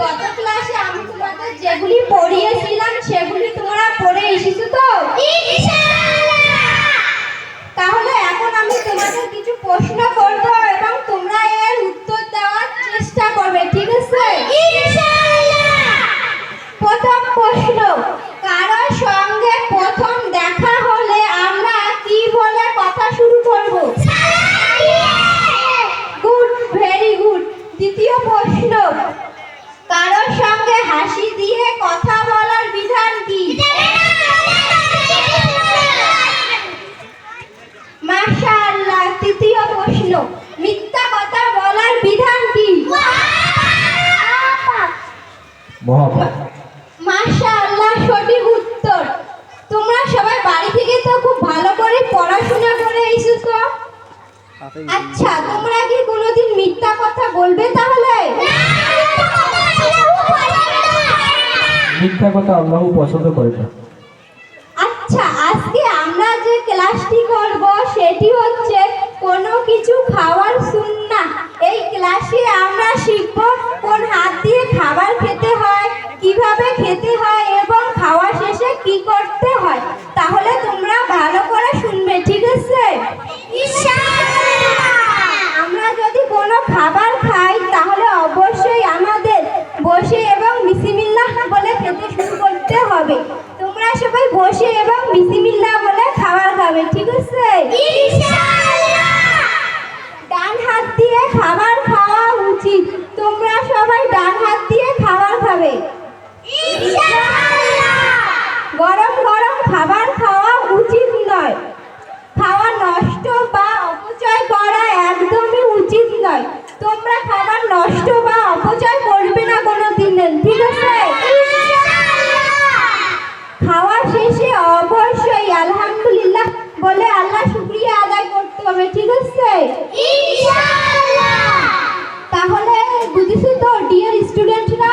গত ক্লাসে আমি তোমাদের যেগুলি পড়িয়েছিলাম সেগুলি তোমরা পড়ে এসেছ তো? তাহলে এখন আমি তোমাদের কিছু প্রশ্ন করব এবং তোমরা এর উত্তর দেওয়ার চেষ্টা করবে ঠিক আছে প্রথম প্রশ্ন কারোর সঙ্গে প্রথম দেখা হলে আমরা কি বলে কথা শুরু করব গুড ভেরি গুড দ্বিতীয় প্রশ্ন কারোর সঙ্গে হাসি দিয়ে কথা বলার বিধান কি মাশাআল্লাহ প্রশ্ন মিথ্যা কথা বলার বিধান কি মহাপাপ মাশাআল্লাহ সঠিক উত্তর তোমরা সবাই বাড়ি থেকে তো খুব ভালো করে পড়াশোনা করে এসেছ আচ্ছা তোমরা কি কোনোদিন মিথ্যা কথা বলবে তাহলে মিথ্যা কথা আল্লাহ পছন্দ করে না আচ্ছা আজকে আমরা যে ক্লাসটি করব সেটি হচ্ছে কোনো কিছু খাওয়ার সুন্না এই ক্লাসে আমরা শিখব কোন হাত দিয়ে খাবার খেতে হয় কীভাবে খেতে হয় এবং খাওয়া শেষে কি করতে হয় তাহলে তোমরা ভালো করে শুনবে ঠিক আছে আমরা যদি কোনো খাবার খাই তাহলে অবশ্যই আমাদের বসে এবং বিসিমিল্লাহ বলে খেতে শুরু করতে হবে তোমরা সবাই বসে এবং বিসিমিল্লাহ বলে খাবার খাবে ঠিক আছে? ডান হাত দিয়ে খাবার খাওয়া উচিত। তোমরা সবাই ডান হাত দিয়ে খাবার খাবে। গরম গরম খাবার খাওয়া উচিত নয় খাওয়া নষ্ট বা অপচয় করা একদমই উচিত নয় তোমরা খাবার নষ্ট বা অপচয় করবে না কোনো দিনের ঠিক আছে খাওয়া শেষে অবশ্যই আলহামদুলিল্লাহ বলে আল্লাহ শুক্রিয়া আদায় করতে হবে ঠিক আছে তাহলে বুঝেছ তো ডিয়ার স্টুডেন্টরা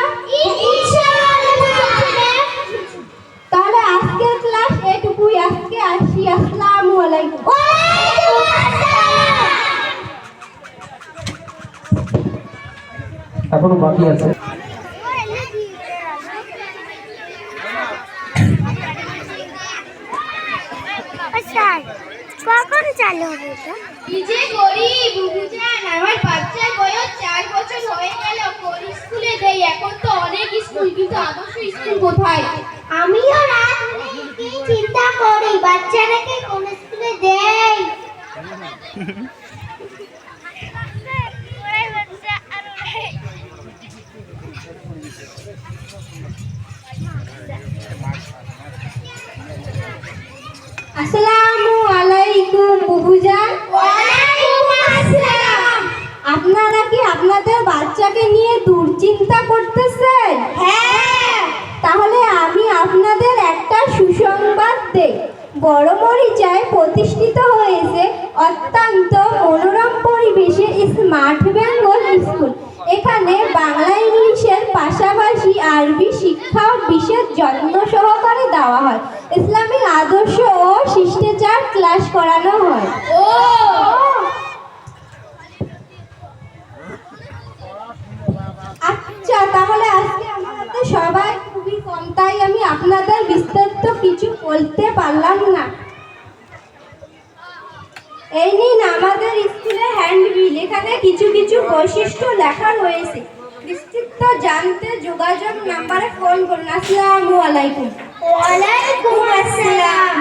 তাহলে আজকের ক্লাস এটুকুই আজকে আসি আসসালামু আলাইকুম এখনও বাকি আছে। আচ্ছা কখন চালু হবে এটা আমার বাচ্চার বয়স চার বছর হয়ে গেল কোন স্কুলে দেই এখন তো অনেক স্কুল কিন্তু আদর্শ স্কুল কোথায়? আমিও রাত কি চিন্তা করি? বাচ্চাটাকে কোন স্কুলে দেই আসসালামু আলাইকুম বুবুজান ওয়ালাইকুম আসসালাম আপনারা কি আপনাদের বাচ্চাকে নিয়ে দুশ্চিন্তা করতেছেন হ্যাঁ। তাহলে আমি আপনাদের একটা সুসংবাদ দেই। বড় মরিচায় প্রতিষ্ঠিত হয়েছে অত্যন্ত মনোরম পরিবেশে স্মার্ট বেঙ্গল স্কুল। এখানে বাংলা ইংলিশের পাশাপাশি আরবি শিক্ষা বিশেষ যত্ন সহকারে দেওয়া হয়। ইসলামিক আদর্শ ও শিষ্টাচার ক্লাস করানো হয়। ও আচ্ছা তাহলে আজকে আমাদের সবাই খুবই কম তাই আমি আপনাদের বিস্তারিত কিছু বলতে পারলাম না। এই নিন আমাদের স্কুলে হ্যান্ডবিল এখানে কিছু কিছু বৈশিষ্ট্য লেখা রয়েছে। বিস্তৃত জানতে যোগাযোগ নাম্বারে ফোন করুন। আসসালামু আলাইকুম। ওয়ালাইকুম আসসালাম।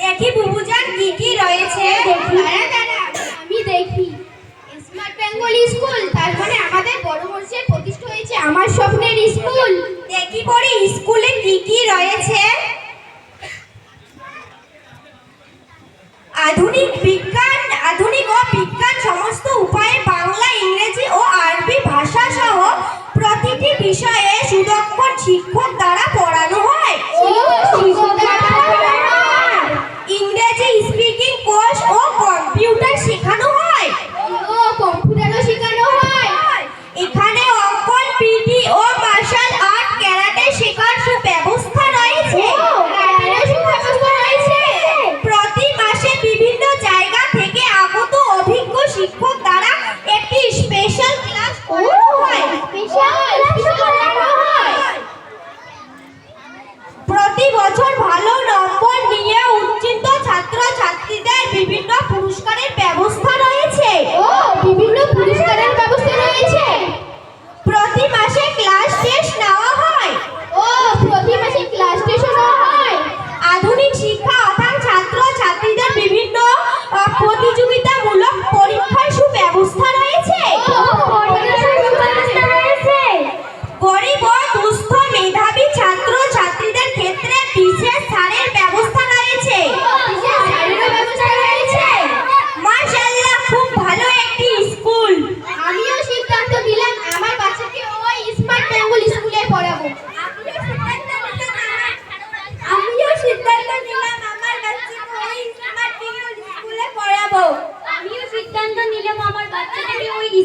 দেখি বুবুজান কি কি রয়েছে। বিষয়ে সুদক্ষ শিক্ষক দ্বারা পড়ানো হয়। ইংরেজি স্পিকিং কোর্স ও কম্পিউটার শেখানো হয়।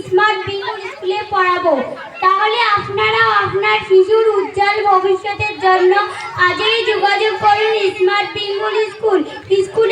স্মার্ট বিঙ্গুর স্কুলে পড়াবো তাহলে আপনারাও আপনার শিশুর উজ্জ্বল ভবিষ্যতের জন্য আজই যোগাযোগ করুন স্মার্ট বিঙ্গুর স্কুল স্কুল